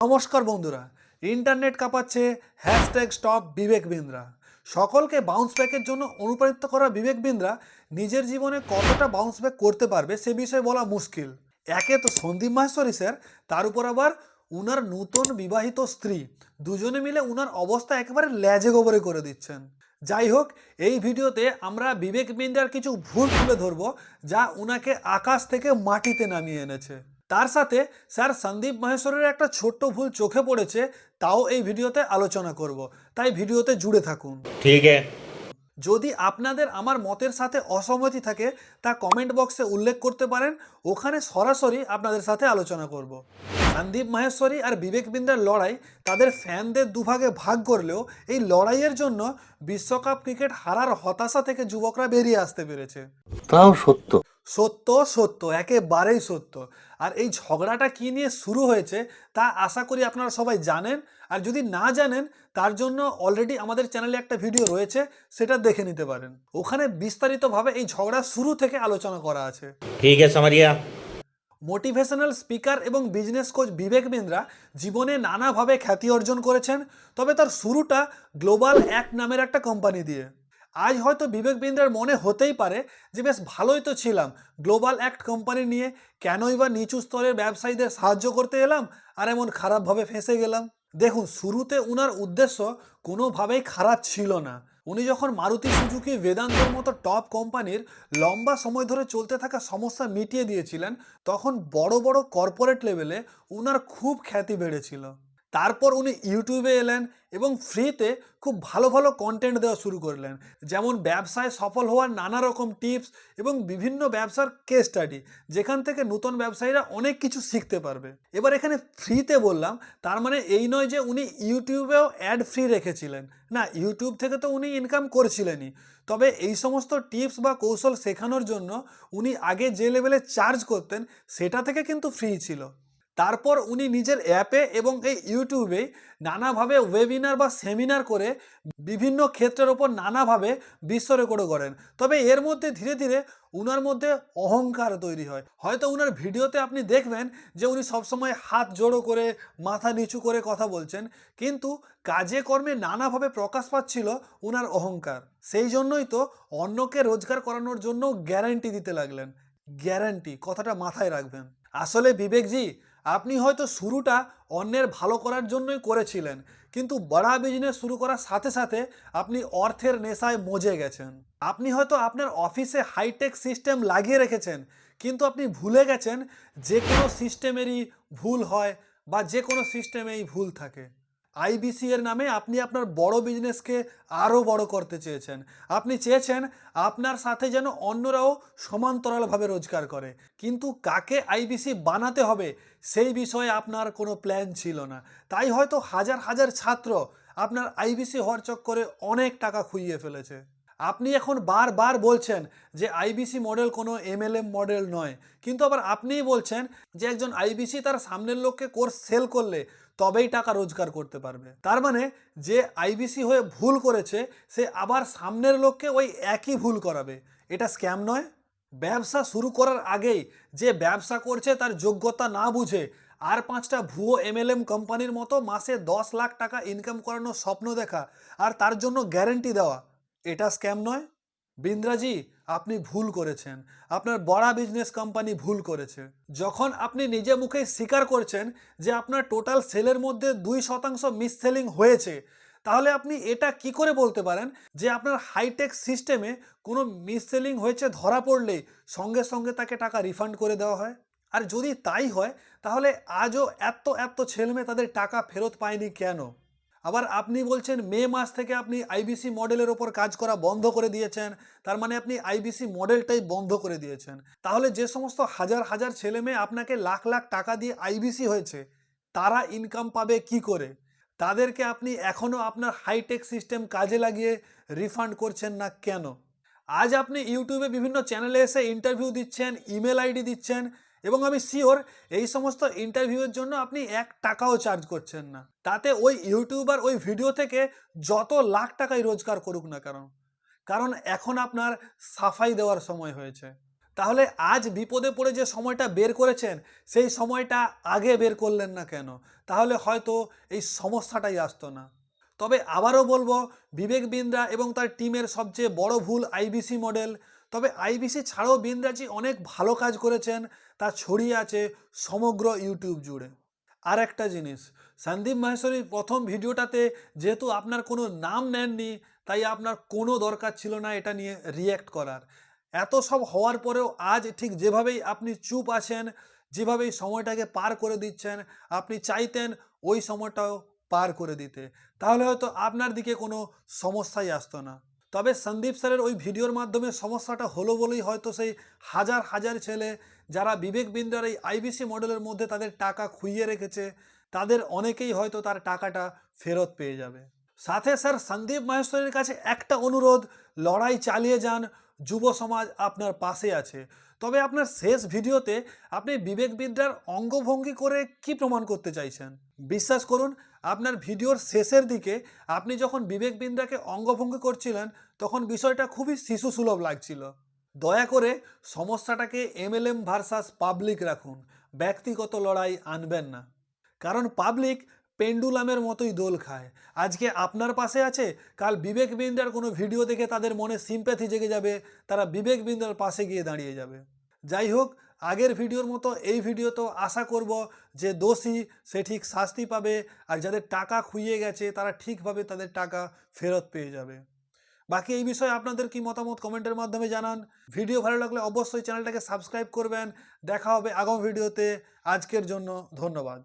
নমস্কার বন্ধুরা, ইন্টারনেট কাঁপাচ্ছে হ্যাশট্যাগ স্টপ বিবেক বিন্দ্রা সকলকে বাউন্স ব্যাকের জন্য অনুপ্রাণিত করা বিবেক বিন্দ্রা নিজের জীবনে কতটা বাউন্স ব্যাক করতে পারবে সে বিষয়ে বলা মুশকিল। একে তো সন্দীপ মাহেশ্বরী স্যার, তার উপর আবার উনার নূতন বিবাহিত স্ত্রী। দুজনে মিলে উনার অবস্থা একেবারে ল্যাজে গোবরে করে দিচ্ছেন। যাই হোক, এই ভিডিওতে আমরা বিবেক বিন্দ্রার কিছু ভুল তুলে ধরবো, যা উনাকে আকাশ থেকে মাটিতে নামিয়ে এনেছে। তার সাথে স্যার সন্দীপ মহেশ্বরের একটা ছোট্ট ভুল চোখে পড়েছে তাও এই ভিডিওতে আলোচনা করব। তাই ভিডিওতে জুড়ে থাকুন। ঠিক যদি আপনাদের আমার মতের সাথে অসম্মতি থাকে তা কমেন্ট বক্সে উল্লেখ করতে পারেন। ওখানে সরাসরি আপনাদের সাথে আলোচনা করব। সন্দীপ মাহেশ্বরী আর বিবেক বিন্দ্রার লড়াই তাদের ফ্যানদের দুভাগে ভাগ করলেও এই লড়াইয়ের জন্য বিশ্বকাপ ক্রিকেট হারার হতাশা থেকে যুবকরা বেরিয়ে আসতে পেরেছে। তাও সত্য। সত্য সত্য একেবারেই সত্য। আর এই ঝগড়াটা কী নিয়ে শুরু হয়েছে তা আশা করি আপনারা সবাই জানেন। আর যদি না জানেন তার জন্য অলরেডি আমাদের চ্যানেলে একটা ভিডিও রয়েছে সেটা দেখে নিতে পারেন। ওখানে বিস্তারিতভাবে এই ঝগড়া শুরু থেকে আলোচনা করা আছে। ঠিক আছে মোটিভেশনাল স্পিকার এবং বিজনেস কোচ বিবেক বিন্দ্রা জীবনে নানাভাবে খ্যাতি অর্জন করেছেন, তবে তার শুরুটা গ্লোবাল অ্যাক্ট নামের একটা কোম্পানি দিয়ে। আজ হয়তো বিবেক বিন্দ্রার মনে হতেই পারে যে বেশ ভালোই তো ছিলাম, গ্লোবাল অ্যাক্ট কোম্পানি নিয়ে কেনই বা নিচু স্তরের ব্যবসায়ীদের সাহায্য করতে এলাম আর এমন খারাপভাবে ফেঁসে গেলাম। দেখুন, শুরুতে উনার উদ্দেশ্য কোনোভাবেই খারাপ ছিল না। উনি যখন মারুতি সুজুকি বেদান্তর মতো টপ কোম্পানির লম্বা সময় ধরে চলতে থাকা সমস্যা মিটিয়ে দিয়েছিলেন, তখন বড় বড় কর্পোরেট লেভেলে উনার খুব খ্যাতি বেড়েছিল। তারপর উনি ইউটিউবে এলেন এবং ফ্রিতে খুব ভালো ভালো কন্টেন্ট দেওয়া শুরু করলেন। যেমন ব্যবসায় সফল হওয়ার নানা রকম টিপস এবং বিভিন্ন ব্যবসার কেস স্টাডি যেখান থেকে নতুন ব্যবসায়ীরা অনেক কিছু শিখতে পারবে। এবার এখানে ফ্রিতে বললাম, তার মানে এই নয় যে উনি ইউটিউবেও অ্যাড ফ্রি রেখেছিলেন। না, ইউটিউব থেকে তো উনি ইনকাম করছিলেনই। তবে এই সমস্ত টিপস বা কৌশল শেখানোর জন্য উনি আগে যে লেভেলে চার্জ করতেন, সেটা থেকে কিন্তু ফ্রি ছিল। তারপর উনি নিজের অ্যাপে এবং এই ইউটিউবে নানাভাবে ওয়েবিনার বা সেমিনার করে বিভিন্ন ক্ষেত্রের ওপর নানাভাবে বিশ্ব রেকর্ডও করেন তবে এর মধ্যে ধীরে ধীরে উনার মধ্যে অহংকার তৈরি হয়। হয়তো উনার ভিডিওতে আপনি দেখবেন যে উনি সবসময় হাত জোড়ো করে, মাথা নিচু করে কথা বলছেন, কিন্তু কাজে কর্মে নানাভাবে প্রকাশ পাচ্ছিল উনার অহংকার। সেই জন্যই তো অন্যকে রোজগার করানোর জন্য গ্যারান্টি দিতে লাগলেন। গ্যারান্টি কথাটা মাথায় রাখবেন। আসলে বিবেকজি আপনি হয়তো শুরুটা অন্যের ভালো করার জন্যই করেছিলেন, কিন্তু বড়া বিজনেস শুরু করার সাথে সাথে আপনি অর্থের নেশায় মজে গেছেন। আপনি হয়তো আপনার অফিসে হাইটেক সিস্টেম লাগিয়ে রেখেছেন, কিন্তু আপনি ভুলে গেছেন যে কোনো সিস্টেমেরই ভুল হয় বা যে কোনো সিস্টেমেই ভুল থাকে। আইবিসি এর নামে আপনি আপনার বড় বিজনেসকে আরও বড় করতে চেয়েছেন। আপনি চেয়েছেন আপনার সাথে যেন অন্যরাও সমান্তরালভাবে রোজগার করে। কিন্তু কাকে আইবিসি বানাতে হবে সেই বিষয়ে আপনার কোনো প্ল্যান ছিল না। তাই হয়তো হাজার হাজার ছাত্র আপনার আইবিসি হওয়ার চক্করে অনেক টাকা খুইয়ে ফেলেছে। আপনি এখন বারবার বলছেন যে আইবিসি মডেল কোনো এমএলএম মডেল নয়। কিন্তু আবার আপনিই বলছেন যে একজন আইবিসি তার সামনের লোককে কোর্স সেল করলে তবেই টাকা রোজগার করতে পারবে। তার মানে যে আইবিসি হয়ে ভুল করেছে, সে আবার সামনের লোককে ওই একই ভুল করাবে। এটা স্ক্যাম নয়। ব্যবসা শুরু করার আগেই যে ব্যবসা করছে তার যোগ্যতা না বুঝে আর পাঁচটা ভুয়ো এমএলএম কোম্পানির মতো মাসে দশ লাখ টাকা ইনকাম করানোর স্বপ্ন দেখা আর তার জন্য গ্যারেন্টি দেওয়া, এটা স্ক্যাম নয়। বিন্দ্রাজি, আপনি ভুল করেছেন। আপনার বড়া বিজনেস কোম্পানি ভুল করেছে। যখন আপনি নিজে মুখে স্বীকার করছেন যে আপনার টোটাল সেলের মধ্যে দুই শতাংশ মিস সেলিং হয়েছে, তাহলে আপনি এটা কি করে বলতে পারেন যে আপনার হাইটেক সিস্টেমে কোনো মিস সেলিং হয়েছে ধরা পড়লেই সঙ্গে সঙ্গে তাকে টাকা রিফান্ড করে দেওয়া হয়? আর যদি তাই হয়, তাহলে আজও এত এত ছেলেমেয়ে তাদের টাকা ফেরত পায়নি কেন? আবার আপনি বলছেন মে মাস থেকে আপনি আইবিসি মডেলের ওপর কাজ করা বন্ধ করে দিয়েছেন, তার মানে আপনি আইবিসি মডেলটাই বন্ধ করে দিয়েছেন। তাহলে যে সমস্ত হাজার হাজার ছেলে মেয়ে আপনাকে লাখ লাখ টাকা দিয়ে আইবিসি হয়েছে, তারা ইনকাম পাবে কি করে? তাদেরকে আপনি এখনও আপনার হাইটেক সিস্টেম কাজে লাগিয়ে রিফান্ড করছেন না কেন? আজ আপনি ইউটিউবে বিভিন্ন চ্যানেলে এসে ইন্টারভিউ দিচ্ছেন ইমেল আইডি দিচ্ছেন এবং আমি শিওর এই সমস্ত ইন্টারভিউয়ের জন্য আপনি এক টাকাও চার্জ করছেন না। তাতে ওই ইউটিউবার ওই ভিডিও থেকে যত লাখ টাকাই রোজগার করুক না কারণ কারণ এখন আপনার সাফাই দেওয়ার সময় হয়েছে। তাহলে আজ বিপদে পড়ে যে সময়টা বের করেছেন, সেই সময়টা আগে বের করলেন না কেন? তাহলে হয়তো এই সমস্যাটাই আসতো না। তবে আবারও বলব বিবেক বিন্দ্রা এবং তার টিমের সবচেয়ে বড় ভুল আইবিসি মডেল তবে আইবিসি ছাড়াও বিন্দ্রাজি অনেক ভালো কাজ করেছেন। তা ছড়িয়ে আছে সমগ্র ইউটিউব জুড়ে। আর একটা জিনিস, সন্দীপ মাহেশ্বরীর প্রথম ভিডিওটাতে যেহেতু আপনার কোনো নাম নেননি, তাই আপনার কোনো দরকার ছিল না এটা নিয়ে রিয়্যাক্ট করার। এত সব হওয়ার পরেও আজ ঠিক যেভাবেই আপনি চুপ আছেন, যেভাবেই সময়টাকে পার করে দিচ্ছেন, আপনি চাইতেন ওই সময়টাও পার করে দিতে। তাহলে হয়তো আপনার দিকে কোনো সমস্যাই আসতো না। তবে সন্দীপ স্যারের ওই ভিডিওর মাধ্যমে সমস্যাটা হলো বলেই হয়তো সেই হাজার হাজার ছেলে যারা বিবেক বিন্দ্রার এই আইবিসি মডেলের মধ্যে তাদের টাকা খুইয়ে রেখেছে, তাদের অনেকেই হয়তো তার টাকাটা ফেরত পেয়ে যাবে। সাথে স্যার, সন্দীপ মাহেশ্বরীর কাছে একটা অনুরোধ, লড়াই চালিয়ে যান, যুব সমাজ আপনার পাশে আছে। তবে আপনার শেষ ভিডিওতে আপনি বিবেক বিদ্যার অঙ্গভঙ্গি করে কি প্রমাণ করতে চাইছেন? বিশ্বাস করুন আপনার ভিডিওর শেষের দিকে আপনি যখন বিবেক বিন্দ্রাকে অঙ্গভঙ্গি করছিলেন, তখন বিষয়টা খুবই শিশু সুলভ লাগছিল। দয়া করে সমস্যাটাকে এমএলএম ভার্সাস পাবলিক রাখুন। ব্যক্তিগত লড়াই আনবেন না। কারণ পাবলিক পেন্ডুলামের মতোই দোল খায়। আজকে আপনার পাশে আছে, কাল বিবেক বিন্দ্রার কোনো ভিডিও দেখে তাদের মনে সিম্প্যাথি জেগে যাবে, তারা বিবেক বিন্দ্রার পাশে গিয়ে দাঁড়িয়ে যাবে। যাই হোক আগের ভিডিওর মতো এই ভিডিও তো আশা করব যে দোষী সে ঠিক শাস্তি পাবে আর যাদের টাকা খুইয়ে গেছে তারা ঠিকভাবে তাদের টাকা ফেরত পেয়ে যাবে। বাকি এই বিষয়ে আপনাদের কি মতামত কমেন্টের মাধ্যমে জানান। ভিডিও ভালো লাগলে অবশ্যই চ্যানেলটাকে সাবস্ক্রাইব করবেন। দেখা হবে আগাম ভিডিওতে। আজকের জন্য ধন্যবাদ।